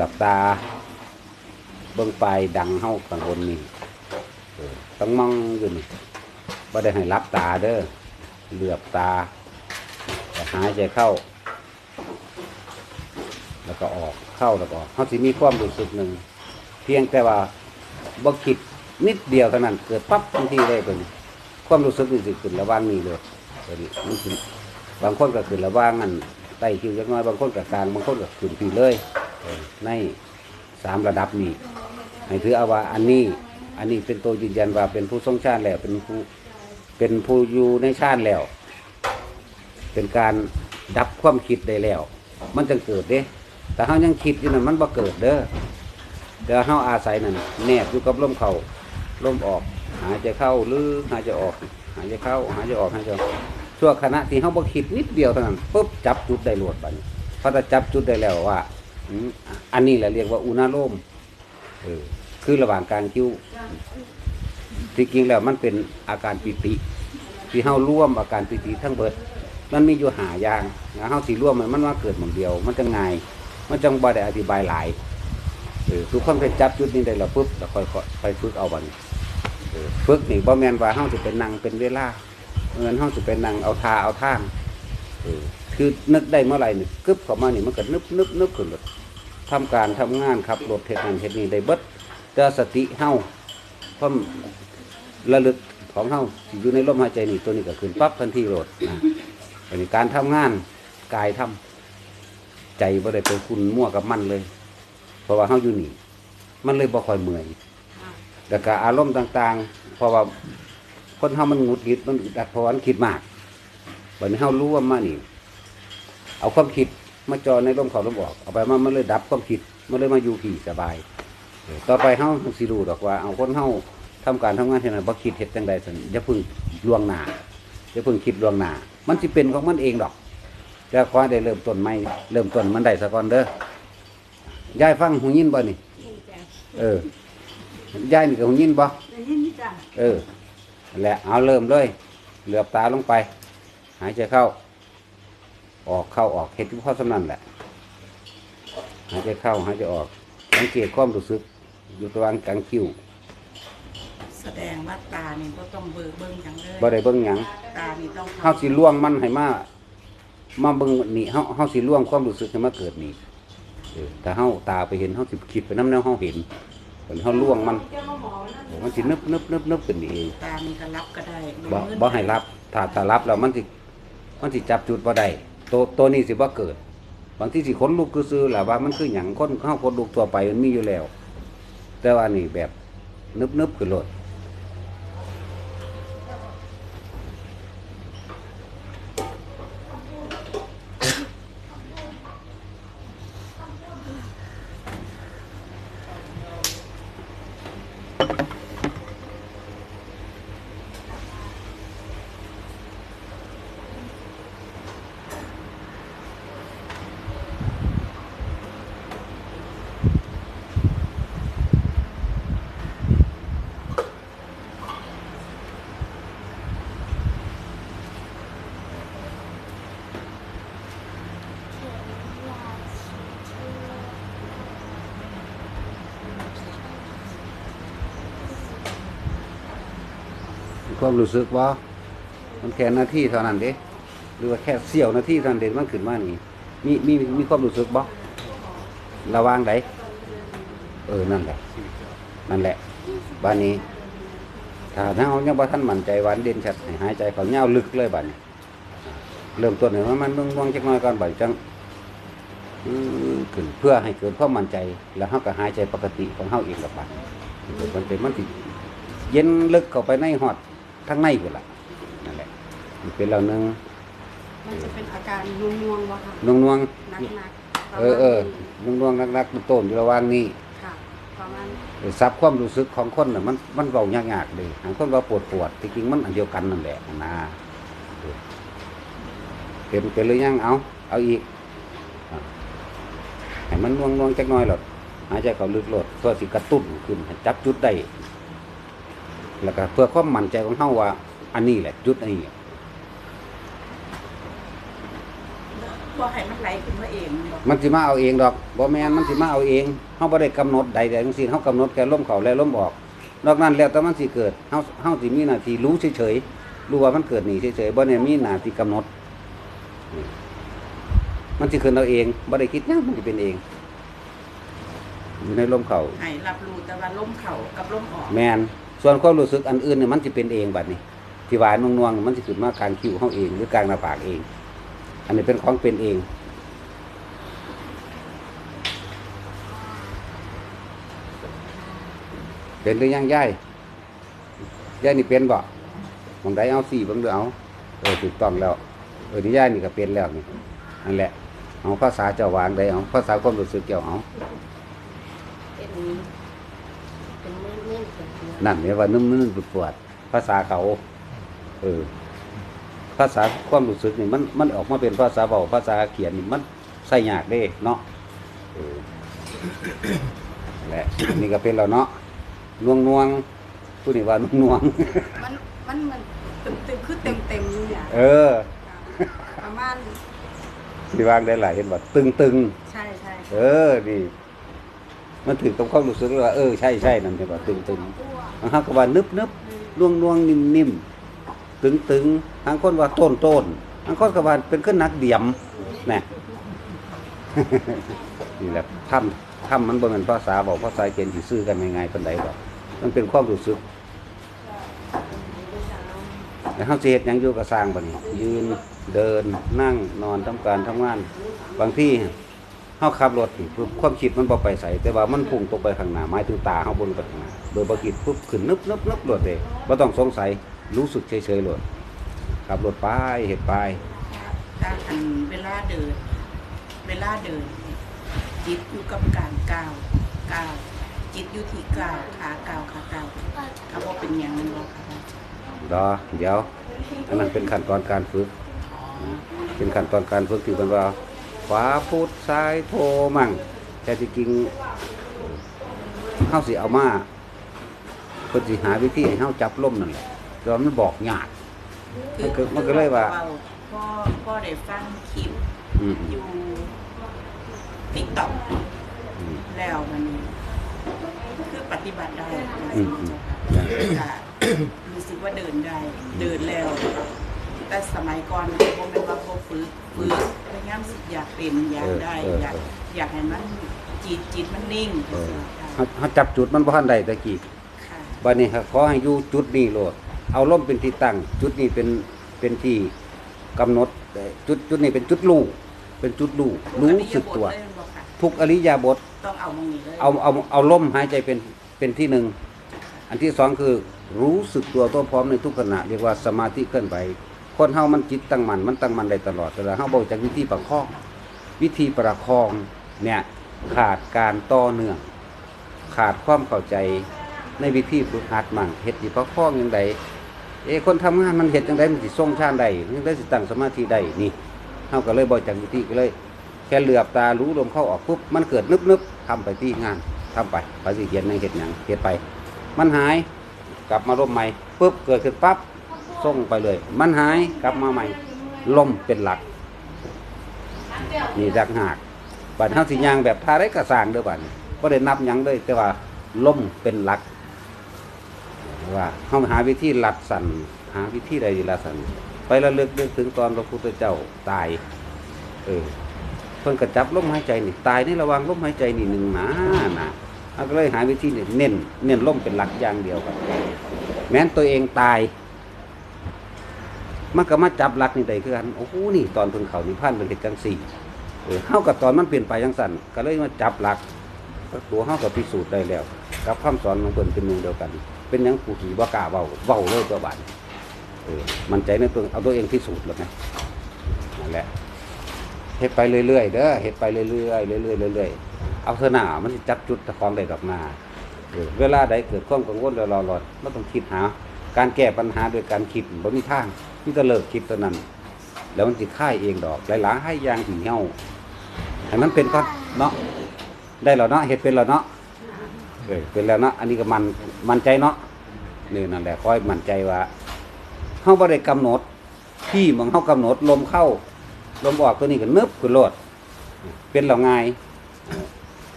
กับตา เบิ่งปลายดังเฮาข้างบนนี่ต้องมองอยู่นี่บ่ได้ให้รับตาเด้อเหลือบตาหายใจเข้า แล้วก็ออกเข้าแล้วก็ออกเฮาสิมีความรู้สึกหนึ่ง เพียงแต่ว่าบ่คิดนิดเดียวเท่านั้น เกิดปั๊บทันทีเลยเป็นความรู้สึกนี่สิขึ้นระว่างนี้เลยเดี๋ยวนี้มันบางคนก็ขึ้นระว่างอัน ใต้คิวจักน้อยบางคนก็กลางบางคนก็ขึ้นพี่เลย ในสามระดับนี้ให้ถือเอาว่าอันนี้อันนี้เป็นตัวยืนยันว่าเป็นผู้ทรงชาติแล้ว เป็นผู้เป็นผู้อยู่ในชาติแล้ว เป็นการดับความคิดได้แล้ว มันจึงเกิดเด้ แต่เขายังคิดอยู่นั่นมันบ่เกิดเด้อแต่เขาอาศัยนั่นแนบอยู่กับลมเข้าลมออก หายใจเข้าหรือหายใจออก หายใจเข้า หายใจออกหายใจออก ชั่วขณะที่เขาบ่คิดนิดเดียวเท่านั้นปุ๊บจับจุดได้รวดบัดนี้พอจะจับจุดได้แล้วว่าอืมอันนี้แหละเรียกว่าอุณาโลมเออคือระหว่างกลางคิ้วที่จริงแล้วมันเป็นอาการปิติ ที่เฮาร่วมอาการปิติทั้งเบิด มันมีอยู่หาอย่างนะเฮาสิร่วมมันมันว่าเกิดหมองเดียว มันจะง่ายมันจังบ่ได้อธิบายหลายเออทุกคนไปจับจุดนี้ได้แล้วปุ๊บแล้วค่อยๆไปฝึกเอาบัดนเออฝึกนี่บ่แม่นว่าเฮาสิเป็นนั่งเป็นเวลา เงินเฮาสิเป็นนั่งเอาทาเอาท่างคือนึกได้เมื่อไหร่นี่กึบเข้ามานี่มันก็นึบนึบนึบขึ้นเลยทำการทำงานขับรถเทศนันเทศนี้ได้เบิดแต่สติเฮาความระลึกของเฮาอยู่ในลมหายใจนี่ตัวนี้ก็ขึ้นปั๊บทันทีโหลดนะอันนี้การทำงานกายทำใจบ่ได้ไปคุณมั่วกับมันเลย เพราะว่าเฮาอยู่นี่ มันเลยบ่ค่อยเมื่อยแต่ก็อารมณ์ต่าง ๆ เพราะว่า คนเฮามันหงุดหงิดมันอึดอัดเพราะว่ามันคิดมากบัดนี้เฮารู้ว่ามานี่ เอาความคิดมาจอในลมเขาลมออกเอาไปมามันเลยดับความคิดมันเลยมาอยู่ผีสบายเออต่อไปเฮาสิรู้ดอกว่า เอาคนเฮาทำการทำงานเท่านั้นบ่คิดเฮ็ดจังใดซั่นอย่าเพึ่งล่วงหน้าอย่าเพึ่งคิดล่วงหน้ามันสิเป็นของมันเองดอกแต่ขอให้ได้เริ่มต้นใหม่เริ่มต้นมันได้ซะก่อนเด้อยายฟังหูยินบ่นี่ เออยายนี่ก็หูยินบ่ได้ยินนี่จ้ะเออนั่น แหละเอาเริ่มเลยเหลือบตาลงไป หายใจเข้า ออกเข้าออกเห็ดที่พ่อสำนันแหละ หายใจเข้าหายใจออกสังเกตความรู้สึกอยู่ระหว่างกลางคิ้วแสดงว่าตานี่ก็ต้องเบิกเบิ่งอย่างเลยบ่ได้เบิ่งหยังตานี่ต้องเฮาสิล่วงมันให้มามาเบิ่งนี่เฮาเฮาสิล่วงความรู้สึกให้มาเกิดนี่เออถ้าเฮาตาไปเห็นเฮาสิคิดไปน้ำแนวเฮาเห็นเห็นเฮาล่วงมันโอ้ มันสินึบนึบนึบนึบขึ้นนี่เองตานี่ก็รับก็ได้บ่บ่ให้รับถ้าถ้ารับแล้วมันสิมันสิจับจุดบ่ได้ตัวตัวนี้สิบ่เกิดบางที่สิขนลุกคือซื้อๆแหละว่ามันคือหยังคนเข้าคนลุกทั่วไปมันมีอยู่แล้ว แต่ว่านี่แบบนึบนึบๆขึ้นโล ความรู้สึกว่ามันแค่นาทีเท่านั้นเด้หรือว่าแค่เสี้ยวนาทีเท่านั้นเด้มันขึ้นมานี่มีมีมีความรู้สึกบ่ระวางใดเออนั่นแหละนั่นแหละบ้านนี้ถ้าถ้าเอายังบ่ทันมั่นใจหวานเด่นชัดหายใจเขาเงาลึกเลยบ้านนี้เริ่มต้นเนี่ยมันมันง่วงๆจักน้อยก่อนบ่จังขึ้นเพื่อให้เกิดความมั่นใจ แล้วเฮาก็หายใจปกติของเฮาเองกับบัดมันเป็นมันสิเย็นลึกเข้าไปในหอด ทั้งในพุ่นล่ะนั่นแหละมันเป็นเรานึงมันจะเป็นอาการงวงๆวะค่ะนวงนวงหนักๆๆเออเออๆนวงนวงๆนักๆต้นๆอยู่ระหว่างนี้ค่ะประมาณเออซับความรู้สึกของคนน่ะมันมันเบายากๆเลยหางคนว่าปวดปวดๆที่จริงมันอันเดียวกันนั่นแหละนะเออเต็มเป็นหรือยังเอาเอาอีกอะให้มันน่วงน่วงๆจักหน่อยหรอกหายใจเขาลึกโลดเพื่อสิกระตุ้นขึ้นให้จับจุดได้ แล้วก็เพื่อความมั่นใจของเฮาว่า อันนี้แหละจุดอันนี้ปบ่ให้มันไหลขึ้นมาเองบ่มันสิมาเอาเองดอกบ่แม่นมันสิมาเอาเองเฮาบ่ได้กำหนดใดๆทั้งสิ้นเฮากำหนดแค่ลมเข้าและลมออก นอกนั้นแล้วแต่มันสิเกิดเฮาเฮาสิมีหน้าที่รู้เฉยๆรู้ว่ามันเกิดนี่เฉยๆบ่ได้มีหน้าที่กำหนดนี่มันสิขึ้นเอาเองบ่ได้คิดหยังมันสิเป็นเองอยู่ในลมเข้าให้รับรู้แต่ว่าลมเข้ากับลมออก แม่น ส่วนความรู้สึกอันอื่นเนี่ยมันสิเป็นเองแบัดนี้ที่ว่าน่วงๆมันสิขึ้นมากลางคิ้วเฮาเอง หรือกลางหน้าผากเอง อันนี้เป็นของเป็นเองเป็นหรือยังย่ายย่ายนี่เป็นบ่มองได้เอาสี่เบิ่งเด้อเอาเออถูกต้องแล้วเออนี่ย่ายนี่ก็เป็นแล้วนี่นั่นแหละเอาภาษาเจ้าวางได้เอาภาษาความรู้สึกเจ้าเอา เป็นเป็นมือมือเป็ นเนื้อนั่นเนี่ยว่านุ่มๆปวดๆภาษาเขา เออ ภาษาความรู้สึกนี่มันมันออกมาเป็นภาษาเบาภาษาเขียนนี่มันใส่ยากเด้เนาะเออนั่นแหละนี่ก็เป็นแล้วเนาะนวงนวงๆผู้นี่ว่านวงนวงมันมันมันเต็มเต็มคือเต็มเต็มอยู่เนี่ยๆเออประมาณที่วางได้หลายเห็นบ่ตึงตึงใช่ใช่ๆเออนี่ มันถึงกับความรู้สึกว่าเออใช่ใช่นั่นเห็นบ่ตึงตึงๆบางครั้งก็ว่านึบนึบนวงนวงนิ่มนิ่มตึงตึงๆบางคนว่าต้นต้นบางคนก็ว่าเป็นขึ้นนักเดี่ยมนะนี่แหละถ้ำถ้ำมันบ่แม่นภาษาบอกภาษาเขียนสิซื้อกันง่ายๆปานใดดอกมันเป็นความรู้สึกแล้วเฮาสิเฮ็ดยังอยู่ก็สร้างบัดนี้ยืนเดินนั่งนอนทำการทำงาน บางที่ เฮาขับรถนี่ปุ๊บความคิดมันบ่ไปไสแต่ว่ามันพุ่งตรงไปข้างหน้าหมายถึงตาเฮาบนไปข้างหน้าโดยบ่คิดปุ๊บขึ้นนึบนึบนึบรถเลยบ่ต้องสงสัยรู้สึกเฉยๆรถขับรถไปเฮ็ดไปถ้าอันเวลาเดิน เวลาเดิน จิตอยู่กับการก้าวก้าวจิตอยู่ที่ก้าวขาก้าวขาก้าวถ้าบ่เป็นหยังมันบ่ค่ะรอเดี๋ยวอันนั้นเป็นขั้นตอนการฝึก เป็นขั้นตอนการฝึกที่เป็นว่า ขวาพุทธซ้ายโทมั่ง แต่ที่จริงเฮาสิเอามาเพิ่นสิหาวิธีให้เฮาจับลมนั่นแหละแต่ว่ามันบอกยากมันก็มันก็เลยว่า พ่อพ่อได้ฟังคลิปอืมอยู่ติ๊กต็อกอืม แล้วมันคือปฏิบัติได้อืมอืม ค่ะรู้สึกว่าเดินได้ เดินแล้ว แต่สมัยก่อนผมเป็นว่าผมฝึกฝึกพยายามสิอยากเป็นอยากได้เออเอออ ยากอยากให้มันจิตจิตมันนิ่งเออค่ะเฮาเฮาจับจุดมันบ่ทันได้ตะกี้ค่ะบัดนี้ครับขอให้อยู่จุดนี้โลดเอาลมเป็นที่ตั้ง จุดนี้เป็นเป็นที่กำหนดเอ่อจุดจุดนี้เป็นจุดรู้เป็นจุดรู้รู้สึกตัว อริยบทเลยบอกค่ะทุกอริยาบท ต้องเอามองนี้เลยเอาเอาเอาลมหายใจเป็นเป็นที่หนึ่ง อันที่สองคือรู้สึกตัวตัวพร้อมในทุกขณะ เรียกว่าสมาธิเคลื่อนไหว คนเฮามันจิตตั้งมันมันตั้งมันได้ตลอดแต่ละเฮาบอกจากวิธีประคอง วิธีประคองเนี่ยขาดการต่อเนื่อง ขาดความเข้าใจในวิธีฝึกหัดมั่งเฮ็ดสิประคองยังไงเอ้คนทำงานมันเฮ็ดจังไดมันสิทรงชาติใดมันได้สิตั้งสมาธิได้นี่เฮาก็เลยบอกจากวิธีก็เลย แค่เหลือบตารู้ลมเข้าออกปุ๊บมันเกิดนึกนึกทำไปที่งานทำไปไปสิเขียนในเห็ดหยังเห็ดไป มันหายกลับมาลมใหม่ปุ๊บเกิดขึ้นปั๊บ ส่งไปเลย มันหายกลับมาใหม่ลมเป็นหลัก นี่ดักหากบัดเฮาสิยางแบบทาได้กระสางเด้อบัดนี้บ่ได้นับยังเลยแต่ว่าลมเป็นหลัก ว่าเฮาหาวิธีหลัดสันหาวิธีใดลัดสันไประลึกนึกถึงตอนพระพุทธเจ้าตาย เออเพิ่นกระจับลมหายใจนี่ตายในระว่างลมหายใจนี่หนึ่งหนาหนาเอาก็เลยหาวิธีเน้นเน้นลมเป็นหลักอย่างเดียวครับแม้นตัวเองตาย มันก็มาจับหลักนี่ได้คือกันโอ้โหนี่ตอนเพิ่นเขานิพพานเป็นเหตุจังสี่เออเฮากับตอนมันเปลี่ยนไปจังสั่นก็เลยมาจับหลักตัวเฮากับพิสูจน์ได้แล้ว กับคำสอนของเพิ่นเป็นหนึ่งเดียวกัน เป็นยังผู้ที่บ่กาเว้าเว้าเลยตัวบาดเออมันใจในตัวเอาตัวเองพิสูจน์แล้วไงนั่นแหละเฮ็ดไปเรื่อยๆเด้อเฮ็ดไปเรื่อยๆเรื่อยๆเรื่อยๆเอาเถอะหน้ามันจับจุดตะของได้ดอกหน้าเออเวลาใดเกิดความกังวลแล้วรอรอดไม่ต้องคิดหา การแก้ปัญหาโดยการคิดบ่มีทาง มีแต่เลิกคิดเท่านั้น แล้วมันสิค่ายเองดอก หลายๆให้ยางถึงเหี่ยวให้มันเป็นก่อนเนาะได้แล้วเนาะเฮ็ดเป็นแล้วเนาะเออเป็นแล้วเนาะอันนี้ก็มันมันใจเนาะนี่นั่นแหละค่อยมันใจว่าเฮาบ่ได้กำหนดที่ของเฮากำหนดลมเข้า ลมออกตัวนี้ก็นึบขึ้นโลด เป็นเราง่าย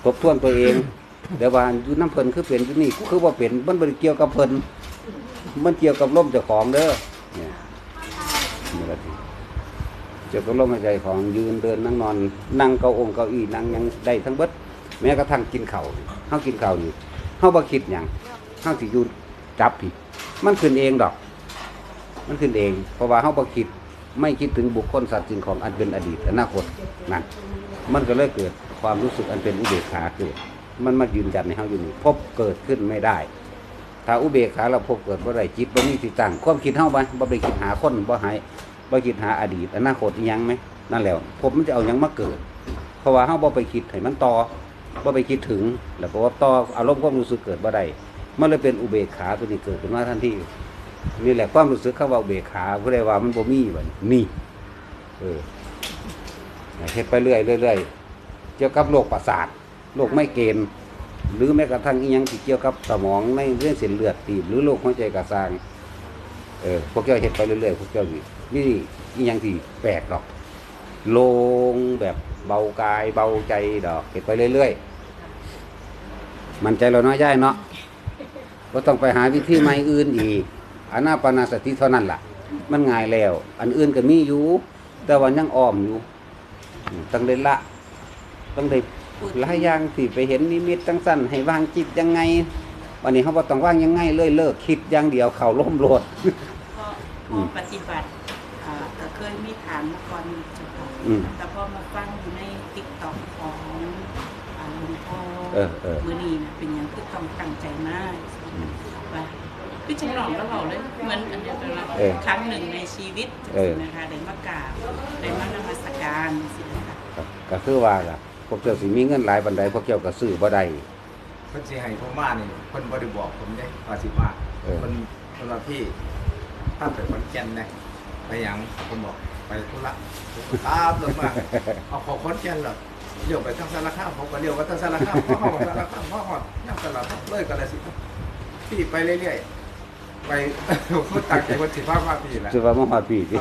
ทบทวนตัวเองเดี๋ยวว่าอยู่น้ำเพลินคือเป็นอยู่นี่คือว่าเป็นมันบ่ได้เกี่ยวกับเพลินมันเกี่ยวกับลมเจ้าของเด้อ เนี่ยนี่ละทีเกี่ยวกับลมหายใจของยืนเดินนั่งนอน นั่งเก้าองค์เก้าอี้นั่งยังได้ทั้งเบิดแม้กระทั่งกินเข้าวนี่เฮากินเข้าวนี่เฮาบ่คิดหยังเฮาสิอยู่จับผิด มันขึ้นเองดอก มันขึ้นเอง เพราะว่าเฮาบ่คิดไม่คิดถึงบุคคลสัตว์สิ่งของอันเป็นอดีตอนาคตนั่นมันก็เลยเกิดความรู้สึกอันเป็นอุเบกขาเกิดมันมายืนยันในเฮาอยู่นี่พบเกิดขึ้นไม่ได้ ถ้าอุเบกขาเราพบเกิดบ่ได้จิตบ่มีที่ตั้งความคิดเฮาบ่บ่ไปคิดหาคนบ่หาย บ่คิดหาอดีตอนาคตอีหยังไหมนั่นแหละพบมันจะเอาหยังมาเกิด เพราะว่าเฮาบ่ไปคิดให้มันต่อบ่ไปคิดถึง แล้วก็ว่าต่ออารมณ์ความรู้สึกเกิดบ่ได้มันเลยเป็นอุเบกขาตัวนี้เกิดขึ้นมาทันทีนี่แหละความรู้สึกเขาว่าอุเบกขาผู้ใดว่ามันบ่มีบัดนี้มีเออเฮ็ดไปเรื่อยเรื่อยๆเกี่ยวกับโรคประสาทโรคไม่เกณฑ์หรือแม้กระทั่งอีหยังที่เกี่ยวกับสมองในเรื่องเส้นเลือดตีบหรือโรคหัวใจกระซางเออพวกเจ้าเฮ็ดไปเรื่อยๆพวกเจ้านี่ นี่อีหยังที่แปลกดอก โลงแบบเบากายเบาใจดอกเฮ็ดไปเรื่อยๆ มันใจเราน้อยย่ายเนาะก็ต้องไปหาวิธีใหม่อื่นอีกอานาปนาสติเท่านั้นล่ะ มันง่ายแล้ว อันอื่นก็มีอยู่ แต่ว่ายังอ้อมอยู่ต้องได้ละ ต้องได้หลายอย่างสิไปเห็นนิมิตตั้งสั้นให้วางจิตยังไง วันนี้เขาบอกต้องวางยังไงเลยเลิกคิดอย่างเดียวเข่าล้มโลดพอปฏิบัติ เคยมีฐานมาก่อนเจ้าค่ะอืม แต่พอมาฟังอยู่ในติ๊กต็อกของอ่าหลวงพ่อเออเออ มือนีนะเป็นอย่างคือต้องตั้งใจมากอืมว่าพี่จังหลองแล้วเราเลยเหมือนอันเดียวกันละเออครั้งหนึ่งในชีวิตเออ นะคะได้มากราบได้มานมัสการสินะคะครับก็คือว่าล่ะพวกเจ้าสิมีเงินหลายบันไดพวกเจ้าก็ซื้อบ่ได้ เพิ่นสิให้ผมมานี่เพิ่นบ่ได้บอกผมได้ว่าสิมาเออ เพิ่นเพิ่นว่าพี่ถ้าไปขอนแก่นนะ ไปหยังผมบอกไปธุระผมก็ตามลงมาเอาเขอขอนแก่นเหรอเลี้ยวไปทางสารคามผมก็เลี้ยวไปทางสารคามพ่อฮอดสารคามพ่อฮอดย่างตลาดเลยกันเลยสิพี่ไปเรื่อยๆไปผมตั้งใจว่าสิพามาพี่แหละสิว่ามาฮอดพี่ติ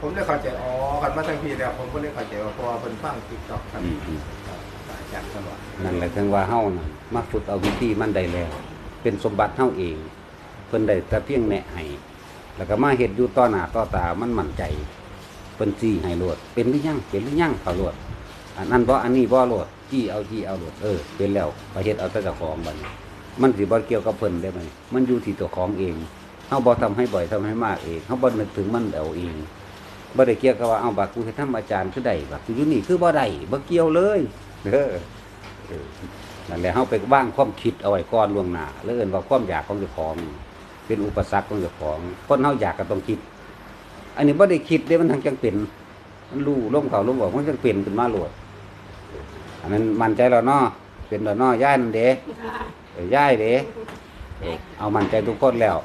ผมได้เข้าใจอ๋อกันมาทั้งพี่แล้วผมก็เลยเข้าใจว่าเพราะว่าเพิ่นฟัง TikTok กันอืมอืมอาจารย์ตลอดนั่นแหละถึงว่าเฮาน่ะมาฝึกเอาวิธีมันได้แล้ว เป็นสมบัติเฮาเองเพิ่นได้แต่เพียงแนะให้ แล้วก็มาเฮ็ดอยู่ต่อหน้าต่อตามันมั่นใจเพิ่นจี้ให้โลดเป็นหรือยังเป็นหรือยังเขาโลดอันนั้นบ่อันนี้บ่โลดจี้เอาจี้เอาโลดเออเป็นแล้วไปเฮ็ดเอาแต่เจ้าของบัดนี้มันสิบ่เกี่ยวกับเพิ่นได้ไหมมันอยู่ที่ตัวของเองเฮาบ่ทำให้บ่อยทำให้มากเองเฮาบ่นึกถึงมันเอาเองบ่ได้เกี่ยวกับว่าเอาบักกูเฮ็ดทำอาจารย์คือได้บักกูอยู่นี่คือบ่ได้บ่เกี่ยวเลยเด้อเออนั่นแหละเฮาไปวางความคิดเอาไว้ก่อนล่วงหน้าแล้วเอิ้นว่าความอยากของเจ้าของ เป็นอุปสรรคของเจ้าของคนเฮาอยากก็ต้องคิด อันนี้บ่ได้คิดเด้มันทางจังเป็นมันรู้ลมเขาลมออกมันจังเป็นขึ้นมาโลดอันนั้นมั่นใจแล้วเนาะเป็นแล้วเนาะย้ายนั่นเด้เอ้ยย่ายเด้เอ้ยเอามันใจทุกคนแล้ว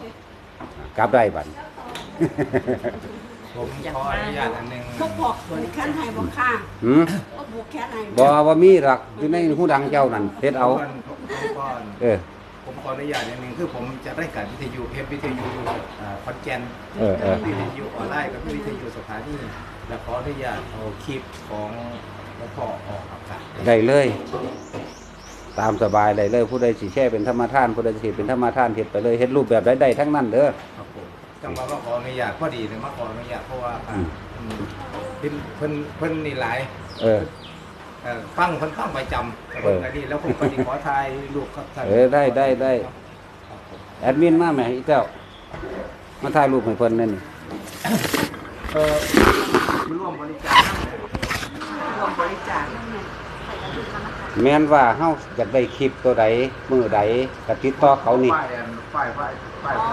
กลับได้บัดผมขออนุญาตอันหนึงพวกบอกบริการให้บอกข้างหืมพวกบุกแค่ให้บ่ว่ามีหลักอยู่ในหูดังเจ้านั่นเฮ็ดเอาผมขอเออ ผมขออนุญาตอย่างหนึ่งคือผมจะได้การวิทยุเพจวิทยุอ่าคอนแกนเออเออ วิทยุออนไลน์กับวิทยุสถานีและขออนุญาตเอาคลิปของหลวงพ่อออกอากาศได้เลย ตามสบายได้เลยผู้ใดสิแช่เป็นธรรมทานผู้ใดสิเป็นธรรมทานเฮ็ดไปเลยเฮ็ดรูปแบบใดได้ทั้งนั้นเด้อ ครับผมจังหวะว่าขออนุญาตพอดีเลยมาขออนุญาตเพราะว่าอ่าอืมอืมเพิ่นเพิ่นเพิ่นนี่หลาย เออเอ่อ ฟังเพิ่นฟังประจำแต่เพิ่นก็ดีแล้วผมก็สิขอถ่ายรูปครับท่านเออได้ได้ได้ครับผมแอดมินมาแหมอีเจ้า มาถ่ายรูปให้เพิ่นนั่นนี่เออร่วมบริจาครวมบริจาคแม่นว่าเฮาอยากได้คลิปตัวใดมือใดก็ติดต่อเขานี่ป้ายอันป้ายป้ายป้ายอ๋อ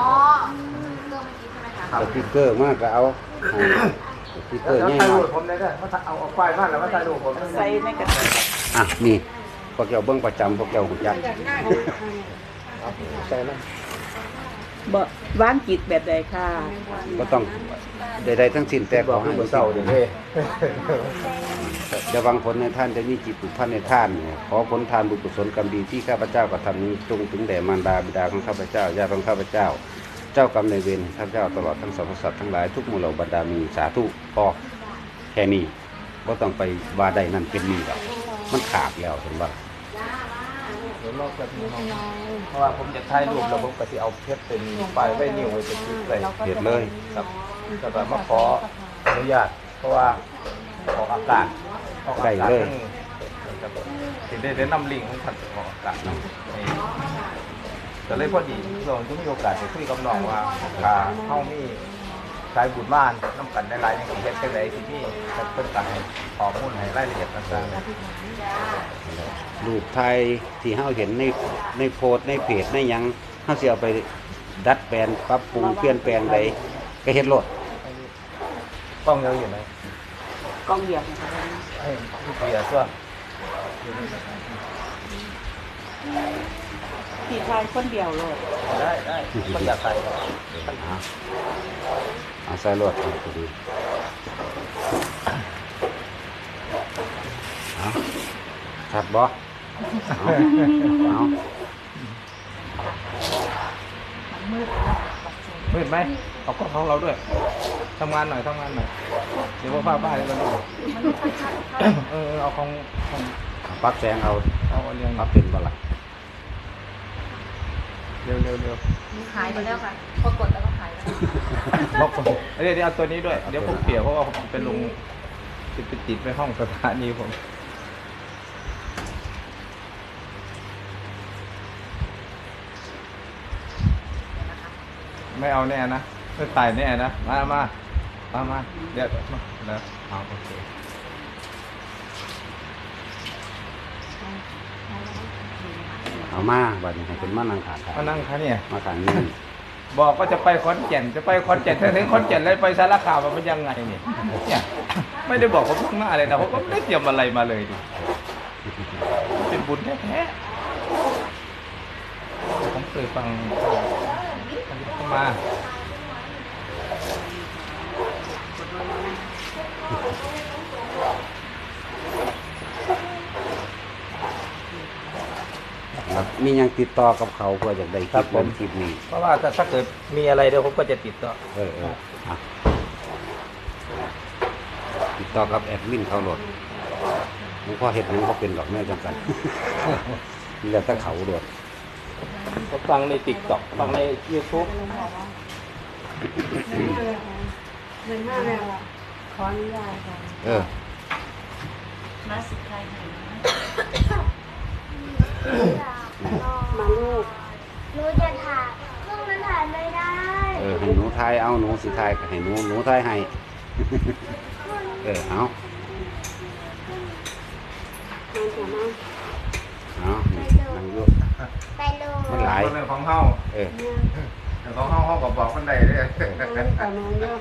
เรื่องเมื่อกี้ใช่ไหมคะครับสติ๊กเกอร์มากก็เอา ให้สติ๊กเกอร์แล้วใหญ่ถ่ายหน่รูอยปผมได้ก็มาเอาเอาป้ายมาแล้วมาถ่ายรูปผมใส่ในกระดาษอะนี่พวกเจ้าเบิ้งประจำพวกเจ้าหุ่นยักษ์ใช่แล้วบ่ว่างจิตแบบใดค่ะ ก็ต้องใดๆทั้งสิ้นแต่ขอให้บนเสาเดี๋ยวนี้จะวังผลในท่านจะมีจิตผูกพันในท่านเนี่ยขอผลทานบุญกุศลกรรมดีที่ข้าพเจ้ากระทำนี้จงถึงแด่มารดาบิดาของข้าพเจ้าญาติของข้าพเจ้า เจ้ากรรมในายเวรข้าพเจ้าตลอดทั้งสรรพสัตว์ทั้งหลายทุกหมู่เหล่าบรรดามีสาธุพอแค่นี้บ่ต้องไปว่าใดนั่นเป็นนี่ดอกมันขาดแล้วถึงว่าเดี๋ยวรอบแบบนี้เพราะว่าผมจะถ่ายรูปแล้วผมก็สิเอาเพชรเป็นปลายไว้นิ้วไว้เป็นจุดใส่เฮ็ดเลยครับแต่แบบมาขออนุญาตเพราะว่าออกอากาศออกอากาศทั้งครับถึงได้ได้นำลิงก์ของท่านออกอากาศให้ ก็เลยพอดีเราจะมีโอกาสได้คุยกับน้องว่าถ้าเฮามีสายบุญบ้านน้ำกันได้หลายอย่างเฮ็ดจังไดที่นี่เพิ่นก็ให้ข้อมูลให้รายละเอียดต่างๆรูปไทยที่เฮาเห็นในในโพสต์ในเพจในหยังเฮาสิเอาไปดัดแปลงปรับปรุงเปลี่ยนแปลงใดก็เฮ็ดโลดกล้องยังอยู่ไหนกองเหยียบนะคะให้พี่เปียร์ตัว พี่ชายคนเดียวเลยได้ได้คนอยากใส่เอาเอาใส่รถเอาพอดีเอาชัดบ่เอาเอามืดไหมเอากล้องของเราด้วยทำงานหน่อยทำงานหน่อยเดี๋ยวว่าป้าป้าจะดูเออเอาของของเอาปรับแสงเอาเอาเรียงปรับเป็นบ่ล่ะ เร็วเร็วเร็วหายไปแล้วค่ะพอกดแล้วก็หายไปแล้วบอกผมเดี๋ยวเดี๋ยวเอาตัวนี้ด้วย เดี๋ยวผมเปียกเพราะว่าผมเป็นลงติดไปติดไปห้องสถานีผมไม่เอาแน่นะไม่ตายแน่นะ มามามามาเดี๋ยวมาเดี๋ยวเอาโอเค เอามาบัดนี้ให้เป็นมานั่งขาดมานั่งคะเนี่ย มาขางนี้บอกว่าจะไปขอนแก่นจะไปขอนแก่นถ้าถึงขอนแก่นเลยไปสารคามมันเป็นยังไงเนี่ยเนี่ยไม่ได้บอกผมข้างหน้าเลยนะผมก็ไม่ได้เตรียมอะไรมาเลยดิเป็นบุญแท้ๆผมเคยฟังเข้ามา ครับ มีหยังติดต่อกับเขาเพื่อจะได้คลิปลงคลิปนี้เพราะว่าถ้าถ้าเกิดมีอะไรเดี๋ยวผมก็จะติดต่อ เออเอออะติดต่อกับแอดมินเขาโหลดหลวงพ่อเห็ดหยังเขาเป็นดอกแม่จังกันเหลือแต่เขาโหลด ผมฟังในติ๊กต็อกฟังในยูทูบเดินหน้าแล้วขออนุญาตค่ะเออ มาสิใครให้ มาลูกหนูจะถ่ายเครื่องมันถ่ายไม่ได้เออให้หนูทายเอาหนูสิทายก็ให้หนูหนูทายให้ เออเอามันจะมาเอานี่นั่งอยู่ไปเลยมันหลายเรื่องของเฮาเออเนี่ยเรื่องของเฮาเฮาก็บอกคนใดเด้อเอาไว้ก่อนนอนเยอะ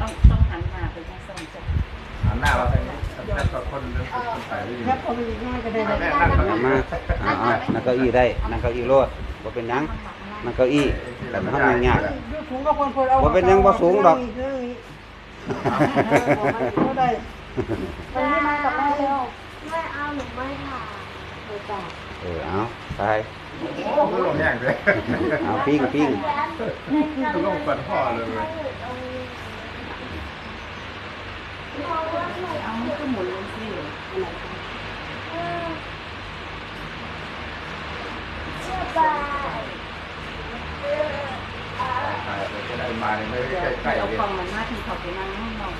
ต้องต้องหันมาไปทางซ้ายจ้ะหันหน้ามาทางนี้ แล้วก็คนเดินคนถ่ายรูปแค่พอไปอีกน้อยก็ได้เลยแม่นั่งก่อนเอามาเอาเอานั่งเก้าอี้ได้ นั่งเก้าอี้โลดบ่เป็นหยัง นั่งเก้าอี้แต่มันทำยากดูถุงก็คนคนเอาบ่เป็นหยังบ่สูงดอก เรื่องนี้ก็ได้ตอนนี้มากับมาแล้วไม่เอาหนูไม่ถ่ายไปจ้าเออเอาไปโอ้โหลงแห้งเลยเอาปิ้งปิ้งลงปัดพ่อเลยเอามันก็หมุนลงสิเชื่อไปจะได้มาเนี่ยไม่ได้ใกล้เอาๆเลยกล่องมันมาที่เขาไปนั่งห้องนอน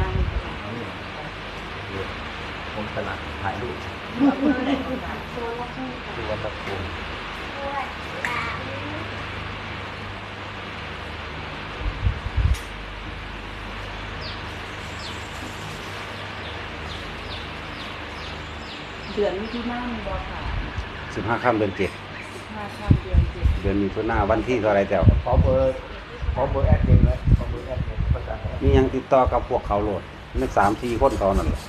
นั่งผมถนัดถ่ายรูปเอาเพื่อได้ของเราดูวันตะปู เดือนมิถุนายนบ่ค่ะสิบห้าค่ำเดือนเจ็ดห้าข้ามเดือนเจ็ดเดือนมีทุนาวันที่เท่าไรแต่วขอเบอร์ขอเบอร์แอดเองเลยขอเบอร์แอดเองประกาศมีหยังติดต่อกับพวกเขาโหลดนึกสามสี่คนเขานั่นแหละ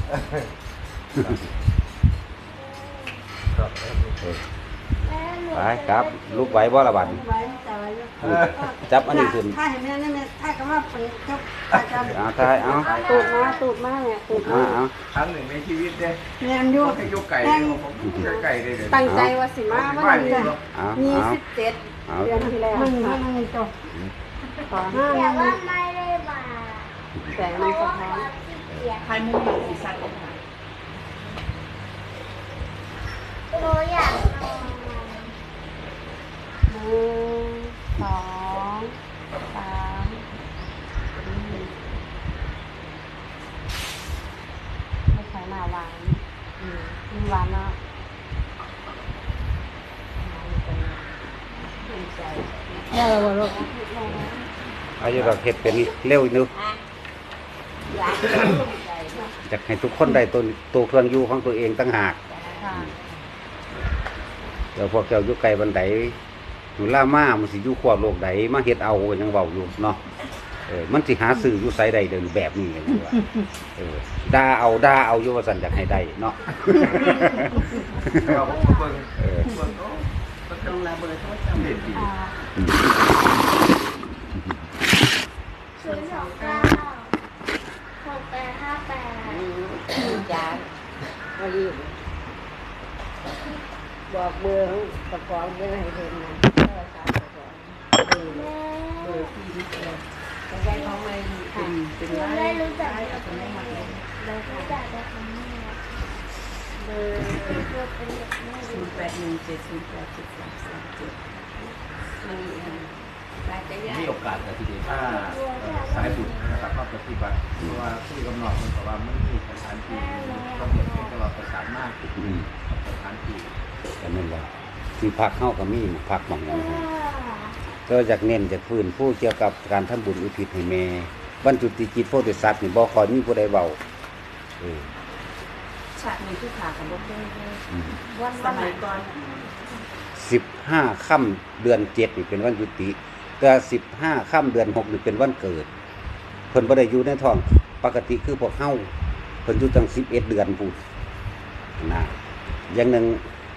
ครับ เออ ไปครับลูกไหวบ่ละบัดไว้แต่ไว้จับอันนี้ขึ้นถ้าเห็นแม่นี่แม่ถ้าก็ว่าเป็นเจ้าอาจารย์เอาทายเอาตูดมาตูดมาเนี่ยตูดเอามาเอาครั้งหนึ่งในชีวิตเนี่ยเรียนอยู่ผมให้ยกไก่เลยผมยกไก่เลยเดี๋ยวตั้งใจว่าสิมาวันนี้เอามีเอาสิบเจ็ดเอาเดือนที่แล้วมึงมึงจบขอห้าแต่มึว่างไม่ได้บัตรแสงมันสะท้อนใครมุมแบบสีสันออกมาหนูอยากนอนหนึ่ งสองสามสี่ไม่ใช่หน้าหวานอืมมีหวานเนาะเดี๋ยวเราลูกอายุเราเฮ็ดเป็นเร็วอยู่อยากให้ทุกคนได้ตัวตัวเครื่องอยู่ของตัวเองตั้งหาก ค่ะ เดี๋ยวพวกเจ้าอยู่ไกลบันได หนูล่ามามันสิอยู่ขวบโลกใดมาเฮ็ดเอาก็ยังเว้าอยู่เนาะเออมันสิหาซื้ออยู่ไสใดเดินแบบนี้กันอยู่ว่าเออด่าเอาด่าเอาอยู่ว่าซั่นอยากให้ได้เนาะเราก็เบิ่งเออเบิ่งโอ้ก็ต้องระเบิดโทษจำเด็ดดีอ่าศูนย์สองเก้าหกแปดห้าแปดจานมารี บอกเบอร์ของกระป๋อบอร์ให้เห็นนะโทรศัพท์กระป๋องเบอร์เบอร์ที่นี่เออแต่ใจของไม่เป็นเป็นหนูร้านไม่รู้จักร้านแต่อัตโนมัติเลยรู้จักแต่คำนี้เบอร์เบอร์เป็นเด็กไม่ศูนย์แปดหนึ่งเจ็ดศูนย์แปดเจ็ดสามสามเจ็ดมันราจะยาก มีโอกาสแต่ทีเดียวถ้าสายบุญนะครับมาปฏิบัติเพราะว่าที่กำหนดมันบอกว่ามันมีสถานที่ต้องเรียนให้ตลอดประสานมากอืม สถานที่ ก็นั่นแหละที่พักเฮาก็มีพักหม่องนั้นก็อยากเน้นจากพื้นผู้เกี่ยวกับการทำบุญอุทิศให้แม่บรรจุติจิตโพธิสัตว์นี่บ่คอยมีผู้ใดเว้าเออฉากนี้คือขากับรถเพื่อนอืมวันสมัยก่อนสิบห้าค่ำเดือนเจ็ดนี่เป็นวันยุติแต่สิบห้าค่ำเดือนหกนี่เป็นวันเกิดเพิ่นบ่ได้อยู่ในท้องปกติคือพวกเฮาเพิ่นอยู่ตั้งสิบเอ็ดเดือนพูดนะอย่างหนึ่ง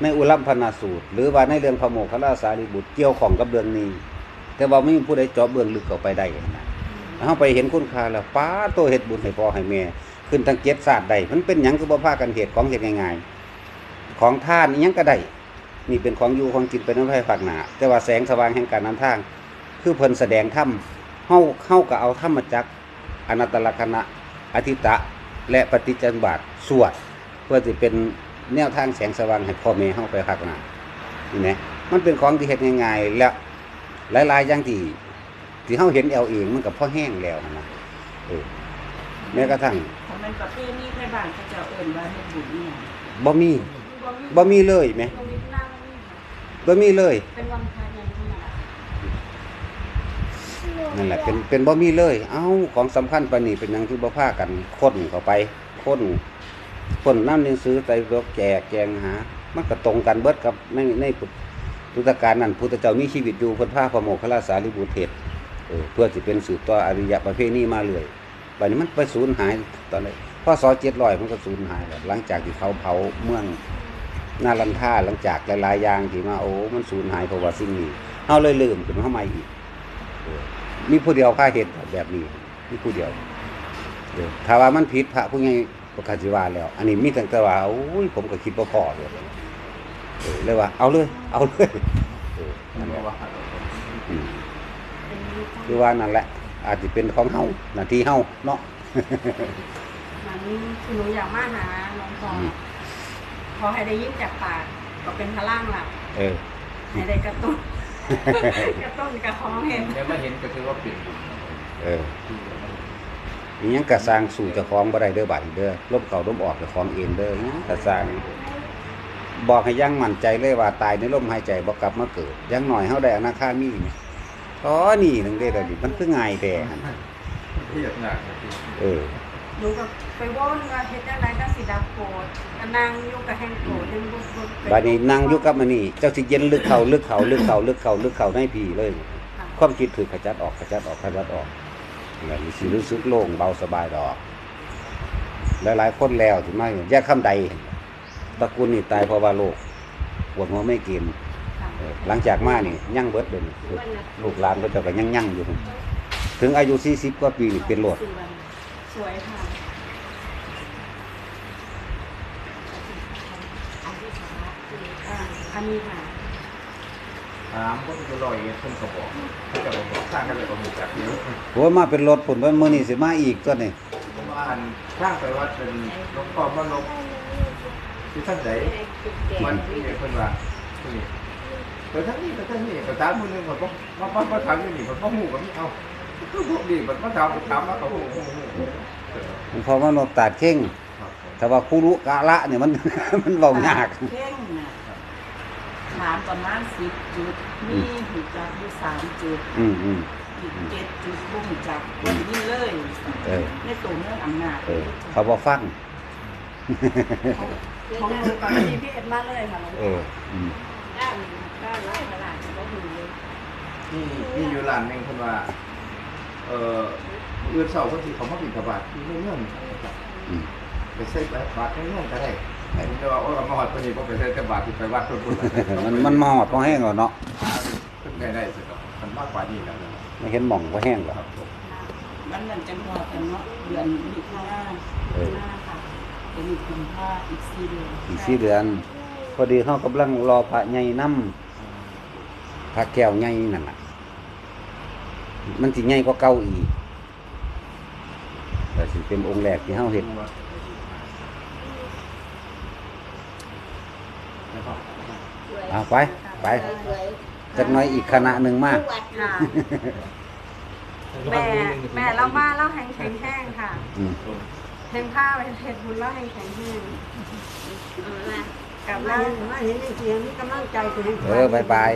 ในอุลัมพนาสูตร หรือว่าในเรื่องพระโมคคัลลาสารีบุตรเกี่ยวของกับเรื่องนี้ แต่ว่าไม่มีผู้ใดเจาะเบื้องลึกเข้าไปได้นะเฮาไปเห็นคุณค่าแล้วป้าโตเฮ็ดบุญให้พ่อให้แม่ขึ้นทั้งเจ็ดศาสตร์ใดมันเป็นยังคือบ่พากันเฮ็ดของเฮ็ดง่ายๆ ของทานอิหยังก็ได้นี่เป็นของอยู่ของกินเป็นน้ำไฟฝากหนาแต่ว่าแสงสว่างแห่งการนำทาง คือเพิ่นแสดงธรรมเฮาเฮาก็เอาธรรมจักอนัตตลกนะอธิตะและปฏิจจสมบาทสวด เพื่อจะเป็น แนวทางแสงสว่างให้พ่อแม่เฮาไปพักหนานี่นะมันเป็นของที่เฮ็ดง่ายๆและหลายๆอย่างที่ที่เฮาเห็นเอาเองมันก็พอแห้งแล้วนะเออแม้กระทั่งทำเป็นประเภทนี้ในบ้านเขาจะเอิ่นว่าเฮ็ดบุญเนี่ยบ่มีบ่มีเลยไหมตรงนี้หน้ามันนี่ค่ะบ่มีเลยเป็นวันพระใหญ่ที่ไหนล่ะนั่นแหละเป็นเป็นบ่มีเลย เอ้าของสำคัญปานนี้เป็นหยังที่บ่พากันค้นเข้าไปค้น ค้นน้ำหนังสือไตรปิฎกแจกแจงหา มันก็ตรงกันเบิดกับในในพุทธพุทธกาลนั้นพุทธเจ้ามีชีวิตอยู่เพิ่นพาพระโมคคัลลาสารีบุตรเทศน์เพื่อสิเป็นสืบต่ออริยประเพณีมาเรื่อยบัดนี้มันไปสูญหายตอนนี้พศ700มันก็สูญหายหลังจากที่เขาเผาเมืองนาลันท่าหลังจากหลายๆอย่างที่มาโอ้มันสูญหายเพราะว่าสิ่งนี้เฮาเลยลืมขึ้นมาใหม่อีกมีผู้เดียวพาเห็นแบบนี้มีผู้เดียวเออถ้าว่ามันผิดพระผู้ใหญ่ ประกาศสิว่าแล้ว อันนี้มีตั้งแต่ว่าโอ้ยผมก็คิดบ่พอเลยเออเลยว่า เอาเลย เอาเลยเออนั่นแหละว่าอืมคือว่านั่นแหละ อาจจะเป็นของเฮาหน้าที่เฮาเนาะมันคือหนูอยากมาหาหลวงพ่ออมพอให้ได้ยินจากปากก็เป็นพลังล่ะเออให้ได้กระตุ้นกระตุ้นกระของเห็นเดี๋ยวมาเห็นก็ถือว่าเปลี่ยนเออ อิหยังกะสร้างสู่เจ้าของบ่ได้เด้อบาดนี้เด้อลบเข้าลบออกเจ้าของเองเด้ออิหยังกะสร้างบอกให้ยังมั่นใจเลยว่าตายในลมหายใจบ่กลับมาเกิดอยังหน่อยเฮาได้อนาคามีนี่อ๋อนี่นึงเด้อเดี๋ยวนี้มันคือง่ายแต่หั่นที่อยากหนักเออหนูก็ไปว่นว่าเฮ็ดจังไดก็สิดับโกรธก็นั่งอยู่กับแห้งโกรธยังบ่บ่บัดนี้นั่งอยู่กับมันนี่เจ้าสิเย็นลึกเข้าลึกเข้าลึกเข้าลึกเข้าลึกเข้าในผีเลยค่ะความคิดคือขจัดออกขจัดออกขจัดออก แล้วสิรู้สึกโล่งเบาสบายดอก หลายๆคนแล้วถึงมาแยกคำใดตระกูลนี่ตายเพราะว่าโรคปวดหัวไม่กินเออหลังจากมานี่ยั่งเบิดเดินลูกหลานก็จะก็ยั่งยั่งอยู่ ถึงอายุ40กว่าปีนี่เป็นโรคสี่วันสวยค่ะอันที่สามคืออ่าอันนี้ค่ะ ถามคนอยู่ร้อยเอ็ดเพิ่นก็บอกเขาจะบอกสร้างกันเลยประมุขจากเดียวโอ้มาเป็นรถผลว่ามื้อนี้สิมาอีกตัวนี่ผมว่าอันสร้างไปว่าเป็นหลวงพ่อพระลบที่ท่านไหนมันนี่เพิ่นว่าที่นี่ไปทั้งนี้ไปทั้งนี้ไปตามมือนึงก็บ่มามามาถามอยู่นี่มันบ่ฮู้ก็มีเอาคือพวกนี้มันมาถามถามมาก็ฮู้ฮู้ฮู้เพราะว่านกตาดเข่งครับแต่ว่าคุรุกะละเนี่ยมัน มันเว้ายาก เพ่งน่ะ ถามประมาณสิบจุด มีหูจักอยู่สามจุดอืมอืม อีกเจ็ดจุดบุ้งจักวันนี้เลยเออ ในตัวเมืองอำนาจเออ เขาบ่ฟัง ของหนูกับพี่พี่เอ็ดมาเลยค่ะหลวงเอพ่อออืมก้าวก้าวไล่ตลาดก็หูเลยนี่นี่อยู่ร้านหนึงเพิ่นว่า เอ่อเอื้อเช้าเพิ่นสิเขามาบิณฑบาตที่ในเมืองอืมไปใส่บาตรในเมืองก็ได้แต่ว่าโอ้ยเอามาฮอ ดเพิ่นนี่บ่ไปใส่แต่บาตรที่ไปวัดเพิ่นพุ่นล่ะมันมันมาหอดพอแห้งแล้วเนาะเพิ่นได้ได้สิครับมันมากกว่านี้แล้วนะไม่เห็นหม่องพอแห้งแล้วครับผมมันนั่นจังหวะกันเนาะเดือนมิถุนาเออหน้าค่ะเป็นอีกคุมภาอีกสี่เดือนอีกสี่เดือน พอดีเขากำลังรอพระใหญ่นำพระแก้วใหญ่นั่นน่ะ มันสิใหญ่กว่าเก่าอีกแต่สิเป็นองค์แรกที่เฮาเฮ็ด เอาไป ไปสวยจักหน้อยอีกคณะหนึ่งมาวัดค่ะ แม่แม่เรามาเล่าแห้งแข็งแห้งค่ะอืมแห้งผ้าไปเห็ดบุญเล่าแห้งแข็งแห้งเอามากับเล่ามาเห็นในเสียงมีกำลังใจตัวเองเออบายบาย